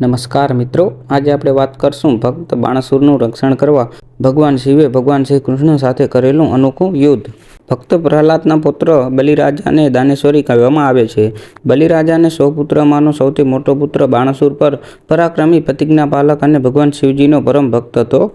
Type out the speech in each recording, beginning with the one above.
નમસ્કાર મિત્રો. આજે આપણે વાત કરશું ભક્ત બાણાસુરનું રક્ષણ કરવા. ભગવાન શિવે ભગવાન શ્રી કૃષ્ણ સાથે કરેલું અનોખું યુદ્ધ. ભક્ત પ્રહલાદના પુત્ર બલિરાજાને દાનેશ્વરી કહેવામાં આવે છે. બલિરાજાને સો પુત્રમાંનો સૌથી મોટો પુત્ર બાણાસુર પર પરાક્રમી પ્રતિજ્ઞા પાલક અને ભગવાન શિવજીનો પરમ ભક્ત હતો.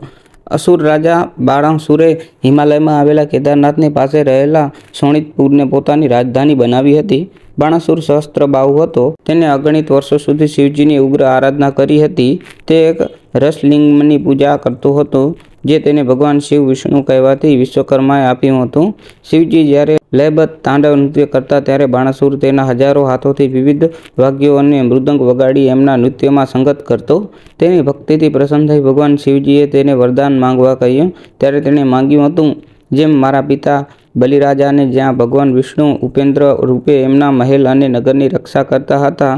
અસુર રાજા બાણાસુરે હિમાલયમાં આવેલા કેદારનાથની પાસે રહેલા સોણિતપુરને પોતાની રાજધાની બનાવી હતી. બાણાસુર સહસ્ત્ર બાહુ હતો. તેને અગણિત વર્ષો સુધી શિવજીની ઉગ્ર આરાધના કરી હતી. તે એક રસલિંગની પૂજા કરતો હતો, જે તેને ભગવાન શિવ વિષ્ણુ કહેવાથી વિશ્વકર્માએ આપ્યું હતું. શિવજી જ્યારે લયબદ્ધ તાંડવ નૃત્ય કરતા ત્યારે બાણાસુર તેના હજારો હાથોથી વિવિધ વાદ્યો અને મૃદંગ વગાડી એમના નૃત્યમાં સંગત કરતો. તેની ભક્તિથી પ્રસન્ન થઈ ભગવાન શિવજીએ તેને વરદાન માંગવા કહ્યું. ત્યારે તેણે માંગ્યું હતું, જેમ મારા પિતા બલિરાજાને જ્યાં ભગવાન વિષ્ણુ ઉપેન્દ્ર રૂપે એમના મહેલ અને નગરની રક્ષા કરતા હતા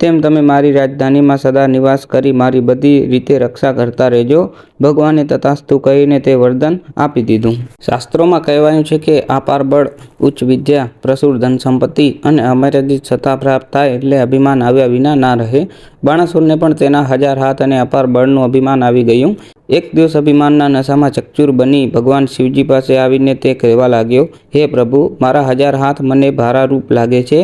તેમ તમે મારી રાજધાનીમાં સદા નિવાસ કરી મારી બધી રીતે રક્ષા કરતા રહેજો. ભગવાને તથાસ્તુ કહીને તે વરદાન આપી દીધું. શાસ્ત્રોમાં કહેવાયું છે કે અપાર બળ, ઉચ્ચ વિદ્યા, પ્રસુર ધન સંપત્તિ અને અમર્યાદિત સત્તા પ્રાપ્ત થાય એટલે અભિમાન આવ્યા વિના ના રહે. બાણાસુરને પણ તેના હજાર હાથ અને અપાર બળનું અભિમાન આવી ગયું. એક દિવસ અભિમાનના નશામાં ચકચૂર બની ભગવાન શિવજી પાસે આવીને તે કહેવા લાગ્યો, હે પ્રભુ, મારા હજાર હાથ મને ભારારૂપ લાગે છે.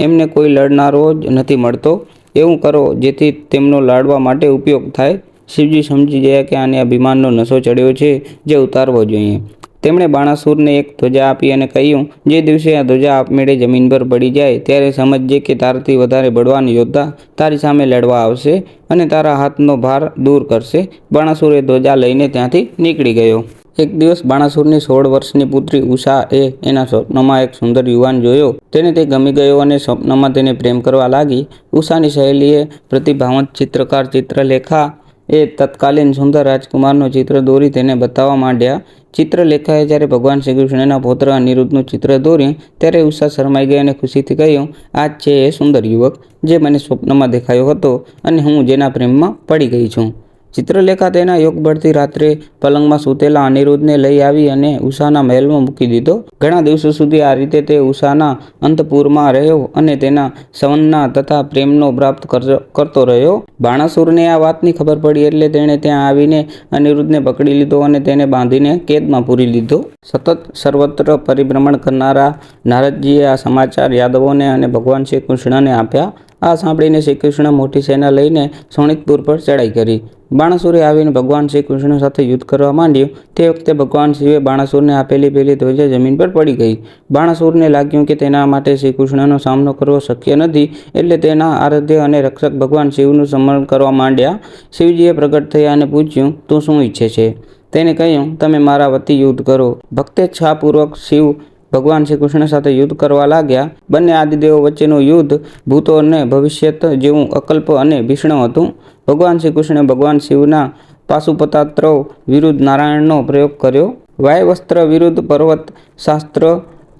એમને કોઈ લડનારો જ નથી મળતો. એવું કરો, જેથી તેમનો લાડવા માટે ઉપયોગ થાય. શિવજી સમજી ગયા કે આને અભિમાનનો નશો ચડ્યો છે, જે ઉતારવો જોઈએ. તેમણે બાણાસુરને એક ધ્વજા આપી અને કહ્યું, જે દિવસે આ ધ્વજા આપમેળે જમીન પર પડી જાય, ત્યારે સમજજે કે તારાથી વધારે બળવાન યોદ્ધા તારી સામે લડવા આવશે અને તારા હાથનો ભાર દૂર કરશે. બાણાસુરે ધ્વજા લઈને ત્યાંથી નીકળી ગયો. એક દિવસ બાણાસુરની સોળ વર્ષની પુત્રી ઉષા એ એના સ્વપ્નમાં એક સુંદર યુવાન જોયો. તેને તે ગમી ગયો અને સ્વપ્નમાં તેને પ્રેમ કરવા લાગી. ઉષાની સહેલીએ પ્રતિભાવંત ચિત્રકાર ચિત્રલેખા એ તત્કાલીન સુંદર રાજકુમારનું ચિત્ર દોરી તેને બતાવવા માંડ્યા. ચિત્રલેખાએ જ્યારે ભગવાન શ્રી કૃષ્ણના પૌત્ર અનિરુદ્ધનું ચિત્ર દોર્યું ત્યારે ઉષા શરમાઈ ગઈ અને ખુશીથી કહ્યું, આ છે એ સુંદર યુવક, જે મને સ્વપ્નમાં દેખાયો હતો અને હું જેના પ્રેમમાં પડી ગઈ છું. ચિત્રલેખા તેના યોગબળથી રાત્રે પલંગમાં સૂતેલા અનિરુદ્ધને લઈ આવી અને ઉષાના મહેલમાં મૂકી દીધો. ઘણા દિવસો સુધી આ રીતે તે ઉષાના અંતપુરમાં રહ્યો અને તેના સંવનના તથા પ્રેમનો પ્રાપ્ત કર- કરતો રહ્યો. બાણાસુરને આ વાતની ખબર પડી એટલે તેણે ત્યાં આવીને અનિરુદ્ધને પકડી લીધો અને તેને બાંધીને કેદમાં પૂરી લીધો. સતત સર્વત્ર પરિભ્રમણ કરનારા નારદજીએ આ સમાચાર યાદવોને અને ભગવાન શ્રી કૃષ્ણને આપ્યા. આ સાંભળીને શ્રી કૃષ્ણ મોટી સેના લઈને સોણિતપુર પર ચડાઈ કરી. બાણાસુરે આવીને ભગવાન શ્રી કૃષ્ણ સાથે યુદ્ધ કરવા માંડ્યું. તે વખતે ભગવાન શિવે બાણાસુરને આપેલી પેલી ધ્વજા જમીન પર પડી ગઈ. બાણાસુરને લાગ્યું કે તેના માટે શ્રી કૃષ્ણનો સામનો કરવો શક્ય નથી, એટલે તેના આરાધ્ય અને રક્ષક ભગવાન શિવનું સમર્પણ કરવા માંડ્યા. શિવજીએ પ્રગટ થયા અને પૂછ્યું, તું શું ઈચ્છે છે? તેને કહ્યું, તમે મારા વતી યુદ્ધ કરો. ભક્તે છાપૂર્વક શિવ ભગવાન શ્રી કૃષ્ણ સાથે યુદ્ધ કરવા લાગ્યા. બંને આદિદેવો વચ્ચેનું યુદ્ધ ભૂતો અને ભવિષ્યત જેવું અકલ્પ અને ભીષણ હતું. ભગવાન શ્રી કૃષ્ણે ભગવાન શિવના પાશુપતાત્રવ વિરુદ્ધ નારાયણનો પ્રયોગ કર્યો. વાયવસ્ત્ર વિરુદ્ધ પર્વત શાસ્ત્ર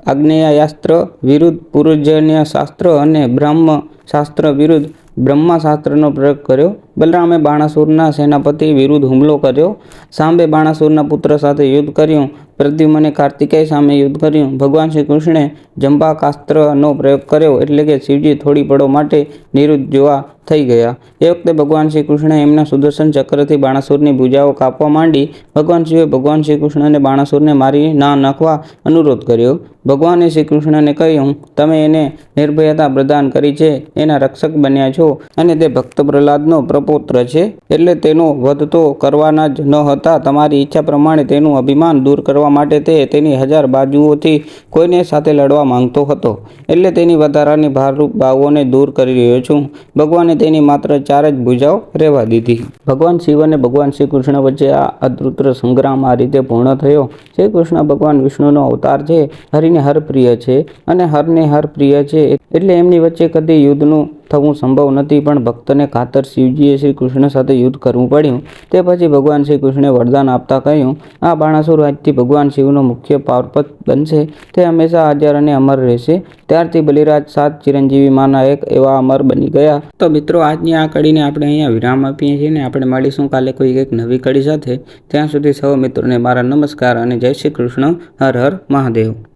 આગ્નેયાસ્ત્ર વિરુદ્ધ પૂર્વજન્ય શાસ્ત્ર અને બ્રહ્મ શાસ્ત્ર વિરુદ્ધ બ્રહ્માશાસ્ત્રનો પ્રયોગ કર્યો. બલરામે બાણાસુરના સેનાપતિ વિરુદ્ધ હુમલો કર્યો. સાંબે બાણાસુરના પુત્ર સાથે યુદ્ધ કર્યું. પ્રદ્યુમને કાર્તિકેય સામે યુદ્ધ કર્યું. ભગવાન શ્રી કૃષ્ણે જંબાકાસ્ત્રનો પ્રયોગ કર્યો એટલે કે શિવજી થોડી પળો માટે નિરુદ્ધ જોવા થઈ ગયા. એ વખતે ભગવાન શ્રી કૃષ્ણે એમના સુદર્શન ચક્રથી બાણાસુરની ભૂજાઓ કાપવા માંડી. ભગવાન શિવે ભગવાન શ્રી કૃષ્ણને બાણાસુરને મારી ના નાખવા અનુરોધ કર્યો. ભગવાને શ્રી કૃષ્ણને કહ્યું, તમે એને નિર્ભયતા પ્રદાન કરી છે. એના રક્ષક બન્યા છો અને તે ભક્ત પ્રહલાદનો પ્રપોત્ર છે, એટલે તેનો વધ તો કરવાના જ ન હતા. તમારી ઈચ્છા પ્રમાણે તેનું અભિમાન દૂર કરવા માટે તે તેની હજાર બાજુઓથી કોઈને સાથે લડવા માંગતો હતો. એટલે તેની વધારાની ભારરૂપ ભાવોને દૂર કરી રહ્યો છું. ભગવાને તેની માત્ર ચાર જ ભુજાઓ રહેવા દીધી. ભગવાન શિવ અને ભગવાન શ્રી કૃષ્ણ વચ્ચે આ અદૃત્ર સંગ્રામ આ રીતે પૂર્ણ થયો. શ્રી કૃષ્ણ ભગવાન વિષ્ણુનો અવતાર છે, હરિને હર પ્રિય છે અને હરને હર પ્રિય છે, એટલે એમની વચ્ચે કદી યુદ્ધનું થવું સંભવ નથી, પણ ભક્તને ખાતર શિવજીએ શ્રી કૃષ્ણ સાથે યુદ્ધ કરવું પડ્યું. તે પછી ભગવાન શ્રી કૃષ્ણે વરદાન આપતા કહ્યું, આ બાણાસુર આજથી ભગવાન શિવનો મુખ્ય પાવરપત બનશે. તે હંમેશા હાજર અને અમર રહેશે. ત્યારથી બલિરાજ સાત ચિરંજીવીમાંના એક એવા અમર બની ગયા. તો મિત્રો, આજની આ કડીને આપણે અહીંયા વિરામ આપીએ છીએ ને આપણે મળીશું કાલે કોઈ એક નવી કડી સાથે. ત્યાં સુધી સૌ મિત્રોને મારા નમસ્કાર અને જય શ્રી કૃષ્ણ. હર હર મહાદેવ.